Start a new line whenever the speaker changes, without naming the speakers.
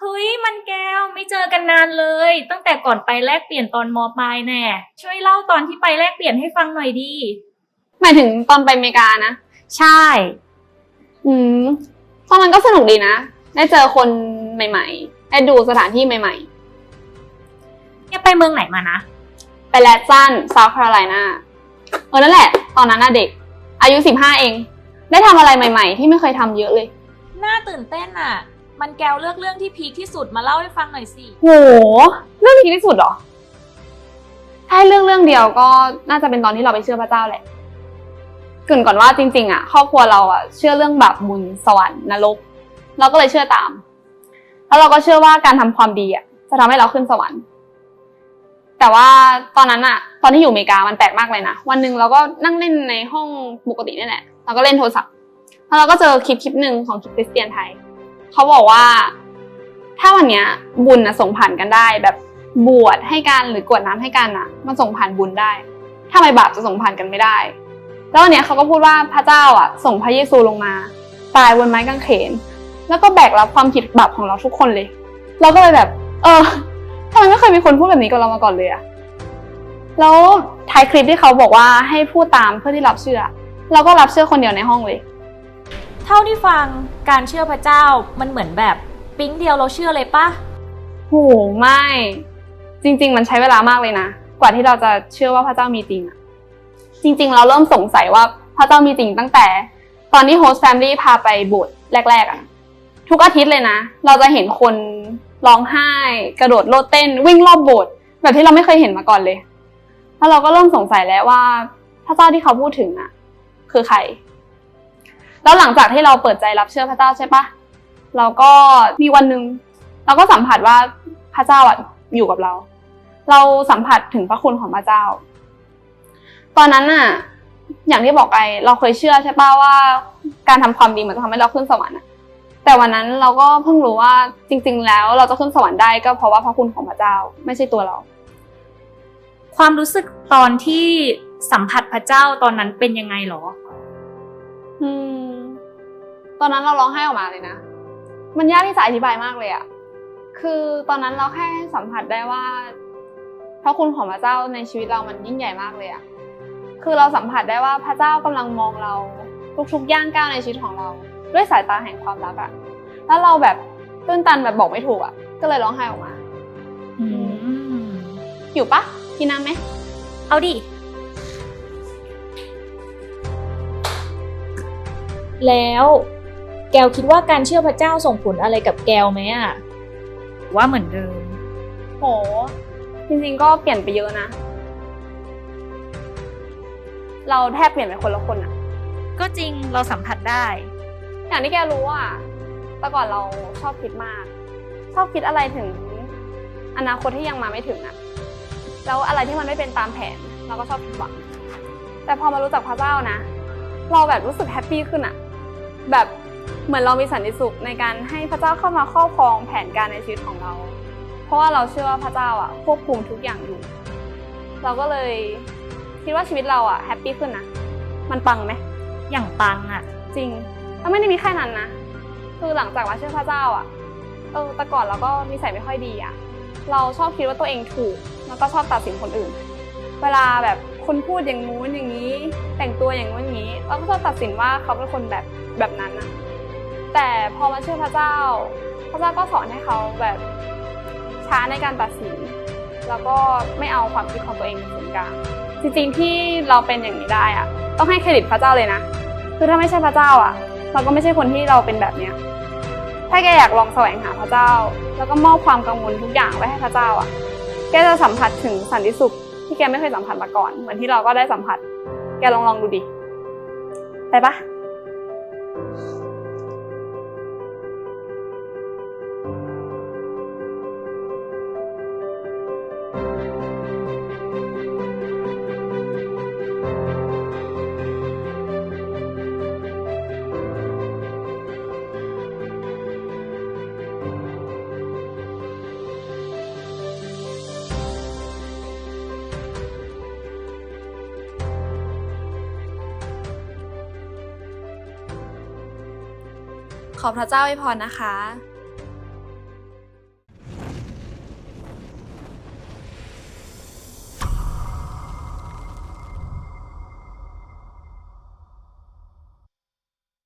เฮ้ยมันแก้วไม่เจอกันนานเลย ตั้งแต่ก่อนไปแลกเปลี่ยนตอนมปลายแน่ ช่วยเล่าตอนที่ไปแลกเปลี่ยนให้ฟังหน่อยดี
หมายถึงตอนไปอเมริกานะ
ใช่
อืมตอนนั้นก็สนุกดีนะ ได้เจอคนใหม่ๆ ได้ดูสถานที่ใหม่
แกไปเมืองไหนมานะ
ๆไปแลดซันเซาท์แคโรไลนาเออนั่นแหละ ตอนนั้นน่ะเด็ก อายุสิบห้าเอง ได้ทำอะไรใหม่ ๆ ที่ไม่เคยทำเยอะเลย
น่าตื่นเต้นอะ มันแก้วเลือกเรื่องที่พีคที่สุดมาเล่าให้ฟังหน่อยสิ
โห เรื่องที่ที่สุดเหรอ ถ้าให้เรื่องเรื่องเดียวก็น่าจะเป็นตอนที่เราไปเชื่อพระเจ้าแหละเกรินก่อนว่าจริงๆ อะ ครอบครัวเราอะเชื่อเรื่องบาปบุญสวรรค์นรก เราก็เลยเชื่อตาม แล้วเราก็เชื่อว่าการทำความดีอะจะทำให้เราขึ้นสวรรค์ แต่ว่าตอนนั้นอะ ตอนที่อยู่อเมริกามันแปลกมากเลยนะ วันหนึ่งเราก็นั่งเล่นในห้องปกตินี่แหละ เราก็เล่นโทรศัพท์ แล้วเราก็เจอคลิปคลิปหนึ่งของคริสเตียนไทย เขาบอกว่า ถ้าวันเนี้ย บุญนะส่งผ่านกันได้ แบบบวชให้กันหรือกวดน้ำให้กันอะมันส่งผ่านบุญได้ทำไมบาปจะส่งผ่านกันไม่ได้ แล้ววันเนี้ยเขาก็พูดว่าพระเจ้าอะส่งพระเยซูลงมา ตายบนไม้กางเขน แล้วก็แบกรับความผิดบาปของเราทุกคนเลย เราก็เลยแบบ เออทำไมไม่เคยมีคนพูดแบบนี้กับเรามาก่อนเลยอะแล้วท้ายคลิปที่เขาบอกว่าให้พูดตามเพื่อที่รับเชื่อ เราก็รับเชื่อคนเดียวในห้องเลย
ท่าที่ฟังการเชื่อพระเจ้ามันเหมือนแบบปิ๊งเดียวเราเชื่อเลยปะ
โหไม่ จริง ๆ มันใช้เวลามากเลยนะ กว่าที่เราจะเชื่อว่าพระเจ้ามีจริงอะจริง ๆ เราเริ่มสงสัยว่าพระเจ้ามีจริงตั้งแต่ ตอนที่โฮสต์แฟมลี่พาไปโบสถ์แรก ๆอะทุกอาทิตย์เลยนะ เราจะเห็นคนร้องไห้ กระโดดโลดเต้น วิ่งรอบโบสถ์แบบที่เราไม่เคยเห็นมาก่อนเลยแล้วเราก็เริ่มสงสัยแล้วว่าพระเจ้าที่เขาพูดถึงอะคือใคร แล้วหลังจากที่เราเปิดใจรับเชื่อพระเจ้าใช่ปะเราก็มีวันหนึ่งเราก็สัมผัสว่าพระเจ้าอะอยู่กับเรา เราสัมผัสถึงพระคุณของพระเจ้า ตอนนั้นน่ะ อย่างที่บอกไปเราเคยเชื่อใช่ปะว่า การทำความดีมันจะทำให้เราขึ้นสวรรค์อะแต่วันนั้นเราก็เพิ่งรู้ว่าจริง ๆ แล้วเราจะขึ้นสวรรค์ได้ก็เพราะว่าพระคุณของพระเจ้าไม่ใช่ตัวเรา
ความรู้สึกตอนที่สัมผัสพระเจ้าตอนนั้นเป็นยังไงหรอ
อืม ตอนนั้นเราร้องไห้ออกมาเลยนะ มันยากที่จะอธิบายมากเลยอะคือตอนนั้นเราแค่สัมผัสได้ว่าพระคุณของพระเจ้าในชีวิตเรามันยิ่งใหญ่มากเลยอะคือเราสัมผัสได้ว่าพระเจ้ากำลังมองเราทุกๆย่างก้าวในชีวิตของเรา ด้วยสายตาแห่งความรักอะแล้วเราแบบตื้นตันแบบบอกไม่ถูกอะก็เลยร้องไห้ออกมา
อืม
อยู่ปะกินน้ำไหม
เอาดิ แล้ว แกวคิดว่าการเชื่อพระเจ้าส่งผลอะไรกับแกวไหมอะว่าเหมือนเดิม
โห จริงๆก็เปลี่ยนไปเยอะนะ เราแทบเปลี่ยนเป็นคนละคนอะ
ก็จริงเราสัมผัสได้
อย่างที่แกรู้อะแต่ก่อนเราชอบคิดมาก ชอบคิดอะไรถึง อนาคตที่ยังมาไม่ถึงอะแล้วอะไรที่มันไม่เป็นตามแผน เราก็ชอบผิดหวังแต่พอมารู้จักพระเจ้านะ เราแบบรู้สึกแฮปปี้ขึ้นอะ แบบเหมือนเรามีสันติสุขในการให้พระเจ้าเข้ามาครอบครองแผนการในชีวิตของเรา เพราะว่าเราเชื่อว่าพระเจ้าอะควบคุมทุกอย่างอยู่ เราก็เลยคิดว่าชีวิตเราอะแฮปปี้ขึ้นนะ มันปังไหม
อย่างปังอะ
จริงแล้วไม่ได้มีแค่นั้นนะ คือหลังจากมาเชื่อพระเจ้าอะ เออ แต่ก่อนเราก็นิสัยไม่ค่อยดีอะ เราชอบคิดว่าตัวเองถูก แล้วก็ชอบตัดสินคนอื่น เวลาแบบคนพูดอย่างงู้นอย่างนี้ แต่งตัวอย่างงู้นอย่างนี้เราก็ชอบตัดสินว่าเขาเป็นคนแบบแบบนั้นนะแต่พอมาเชื่อพระเจ้า พระเจ้าก็สอนให้เขาแบบช้าในการตัดสิน แล้วก็ไม่เอาความคิดของตัวเองเป็นศูนย์กลางจริงๆที่เราเป็นอย่างนี้ได้อะต้องให้เครดิตพระเจ้าเลยนะ คือถ้าไม่ใช่พระเจ้าอะเราก็ไม่ใช่คนที่เราเป็นแบบเนี้ยถ้าแกอยากลองแสวงหาพระเจ้า แล้วก็มอบความกังวลทุกอย่างไว้ให้พระเจ้าอะแกจะสัมผัสถึงสันติสุขที่แกไม่เคยสัมผัสมาก่อน เหมือนที่เราก็ได้สัมผัส แกลองลองดูดิ ไปปะ ขอพระเจ้าอวยพรนะคะ